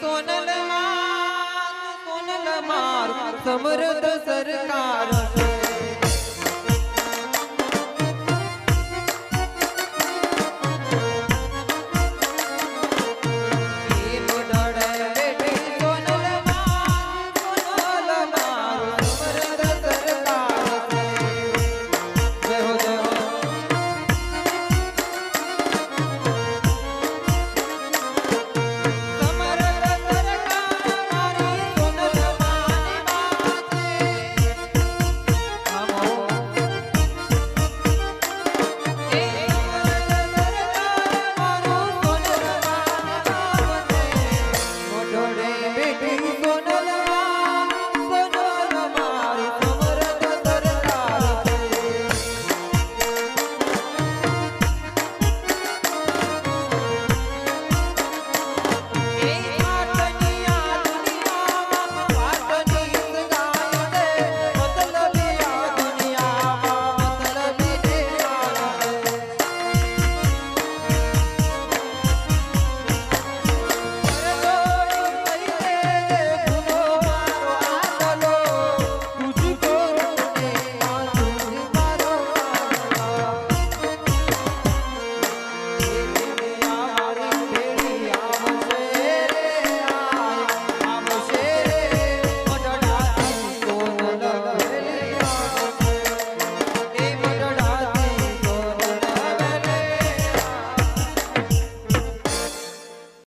સોનલ મારું સમૃદ્ધ સરકાર.